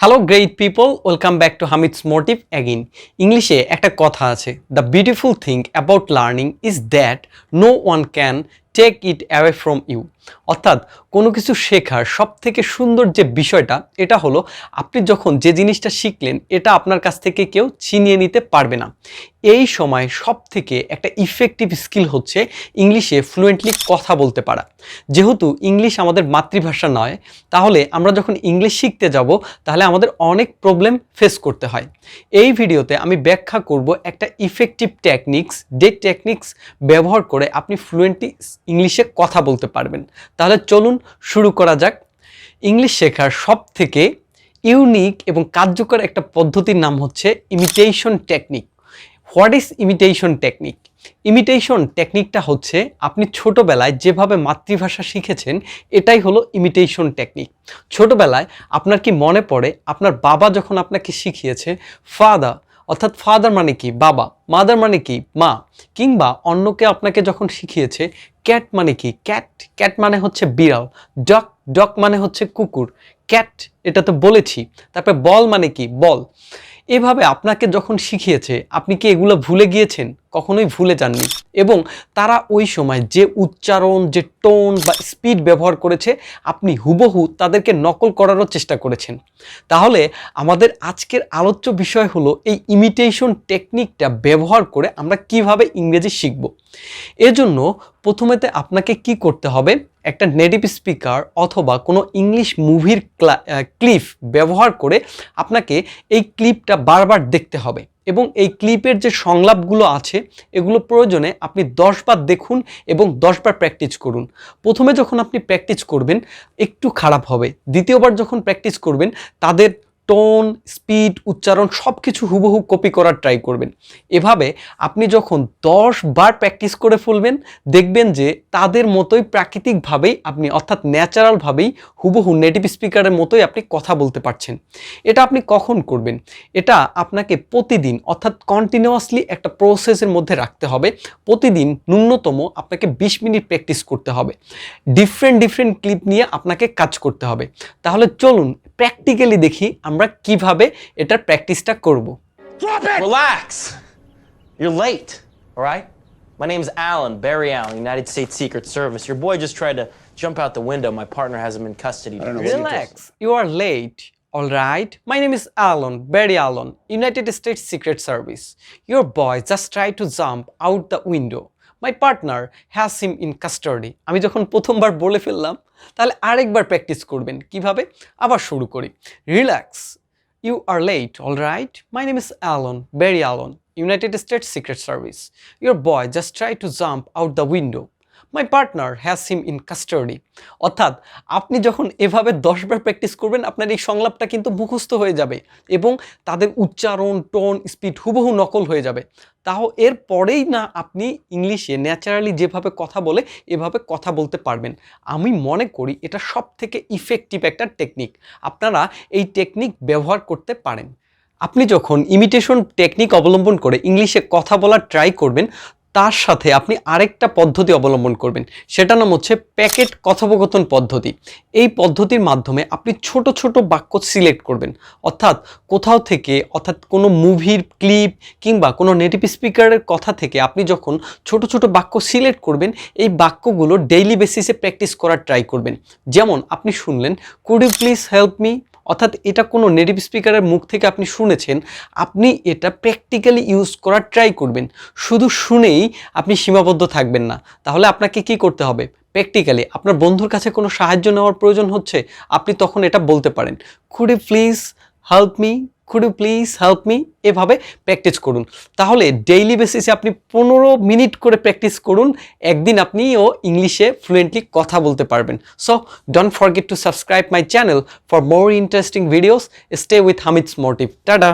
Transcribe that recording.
Hello great people welcome back to Hamid's motive again ইংলিশে একটা কথা আছে। The beautiful thing about learning is that no one can take it away from you অর্থাৎ কোনো কিছু শেখার সব থেকে সুন্দর যে বিষয়টা, এটা হলো আপনি যখন যে জিনিসটা শিখলেন, এটা আপনার কাছ থেকে কেউ ছিনিয়ে নিতে পারবে না। এই সময় সব থেকে একটা ইফেক্টিভ স্কিল হচ্ছে ইংলিশে ফ্লুয়েন্টলি কথা বলতে পারা। যেহেতু ইংলিশ আমাদের মাতৃভাষা নয়, তাহলে আমরা যখন ইংলিশ শিখতে যাব, তাহলে আমাদের অনেক প্রবলেম ফেস করতে হয়। এই ভিডিওতে আমি ব্যাখ্যা করব একটা ইফেক্টিভ টেকনিক্স যে টেকনিক্স ব্যবহার করে আপনি ফ্লুয়েন্টলি ইংলিশে কথা বলতে পারবেন। তাহলে চলুন শুরু করা যাক। ইংলিশ শেখার সব থেকে ইউনিক এবং কার্যকর একটা পদ্ধতির নাম হচ্ছে imitation technique what is imitation technique imitation টেকনিকটা হচ্ছে আপনি ছোটোবেলায় যেভাবে মাতৃভাষা শিখেছেন, এটাই হলো ইমিটেশন টেকনিক ছোটোবেলায় আপনার কি মনে পড়ে? আপনার বাবা যখন আপনাকে শিখিয়েছে ফাদার অর্থাৎ ফাদার মানে কি? বাবা। মাদার মানে কি? মা। কিংবা অন্যকে আপনাকে যখন শিখিয়েছে ক্যাট মানে কি? ক্যাট ক্যাট মানে হচ্ছে বিড়াল। ডক ডক মানে হচ্ছে কুকুর। ক্যাট এটা তো বলেছি। তারপরে বল মানে কি? বল এভাবে আপনাকে যখন শিখিয়েছে, আপনি কি এগুলো ভুলে গিয়েছেন? কখনোই ভুলে যাননি। এবং তারা ওই সময় যে উচ্চারণ, যে টোন বা স্পিড ব্যবহার করেছে, আপনি হুবহু তাদেরকে নকল করারও চেষ্টা করেছেন। তাহলে আমাদের আজকের আলোচ্য বিষয় হলো এই ইমিটেশন টেকনিকটা ব্যবহার করে আমরা কীভাবে ইংরেজি শিখব। এজন্য প্রথমেতে আপনাকে কি করতে হবে? একটা নেটিভ স্পিকার অথবা কোনো ইংলিশ মুভির ক্লিপ ব্যবহার করে আপনাকে এই ক্লিপটা বারবার দেখতে হবে। এবং এই ক্লিপের যে সংলাপগুলো আছে, এগুলো প্রয়োজনে আপনি দশবার দেখুন এবং দশবার প্র্যাকটিস করুন। প্রথমে যখন আপনি প্র্যাকটিস করবেন, একটু খারাপ হবে। দ্বিতীয়বার যখন প্র্যাকটিস করবেন, তাদের টোন, স্পিড, উচ্চারণ সব কিছু হুবহু কপি করার ট্রাই করবেন। এভাবে আপনি যখন দশ বার প্র্যাকটিস করে ফেলবেন, দেখবেন যে তাদের মতোই প্রাকৃতিকভাবেই আপনি, অর্থাৎ ন্যাচারালভাবেই হুবহু নেটিভ স্পিকারের মতোই আপনি কথা বলতে পারছেন। এটা আপনি কখন করবেন? এটা আপনাকে প্রতিদিন, অর্থাৎ কন্টিনিউয়াসলি একটা প্রসেসের মধ্যে রাখতে হবে। প্রতিদিন ন্যূনতম আপনাকে বিশ মিনিট প্র্যাকটিস করতে হবে। ডিফারেন্ট ডিফারেন্ট ক্লিপ নিয়ে আপনাকে কাজ করতে হবে। তাহলে চলুন প্র্যাকটিক্যালি দেখি আমরা কিভাবে এটার প্র্যাকটিসটা করব Relax. You're late, all right? My name's Alan, Barry Allen, United States Secret Service. Your boy just tried to jump out the window. My partner has him in custody. I Relax, you are late. All right, my name is Alan, Barry Allen, United States Secret Service. Your boy just tried to jump out the window. My partner has him in custody আমি যখন প্রথমবার বলে ফেললাম, তাহলে আরেকবার practice করবেন। কীভাবে? আবার শুরু করি। Relax you are late all right my name is Alan Berry Alan United States Secret Service your boy just try to jump out the window my partner has him in custody অর্থাৎ আপনি যখন এভাবে দশবার practice করবেন, আপনার এই সংলাপটা কিন্তু মুখস্থ হয়ে যাবে এবং তাদের উচ্চারণ টোন স্পিড হুবহু নকল হয়ে যাবে। তাও এর পরেই না আপনি ইংলিশে ন্যাচারালি যেভাবে কথা বলে, এভাবে কথা বলতে পারবেন। আমি মনে করি এটা সব থেকে ইফেক্টিভ একটা টেকনিক আপনারা এই টেকনিক ব্যবহার করতে পারেন। আপনি যখন ইমিটেশন টেকনিক অবলম্বন করে ইংলিশে কথা বলার ট্রাই করবেন তার সাথে আপনি আরেকটা পদ্ধতি অবলম্বন করবেন। সেটা নাম হচ্ছে প্যাকেট কথোপকথন পদ্ধতি। এই পদ্ধতির মাধ্যমে আপনি ছোট ছোট বাক্য সিলেক্ট করবেন। অর্থাৎ কোথাও থেকে, অর্থাৎ কোনো মুভির ক্লিপ কিংবা কোনো নেটিভ স্পিকারের কথা থেকে আপনি যখন ছোট ছোট বাক্য সিলেক্ট করবেন, এই বাক্যগুলো ডেইলি বেসিসে প্র্যাকটিস করার ট্রাই করবেন। যেমন আপনি শুনলেন could you please help me অর্থাৎ এটা কোনো নেটিভ স্পিকারের মুখ থেকে আপনি শুনেছেন, আপনি এটা প্র্যাকটিক্যালি ইউজ করার ট্রাই করবেন। শুধু শুনেই আপনি সীমাবদ্ধ থাকবেন না। তাহলে আপনাকে কি করতে হবে? প্র্যাকটিক্যালি আপনার বন্ধুর কাছে কোনো সাহায্য নেওয়ার প্রয়োজন হচ্ছে? আপনি তখন এটা বলতে পারেন। খুড়ি please help me could you please help me এভাবে প্র্যাকটিস করুন। তাহলে ডেইলি বেসিসে আপনি পনেরো মিনিট করে প্র্যাকটিস করুন। একদিন আপনি ও ইংলিশে ফ্লুয়েন্টলি কথা বলতে পারবেন। So don't forget to subscribe my channel for more interesting videos stay with Hamid's motive tata!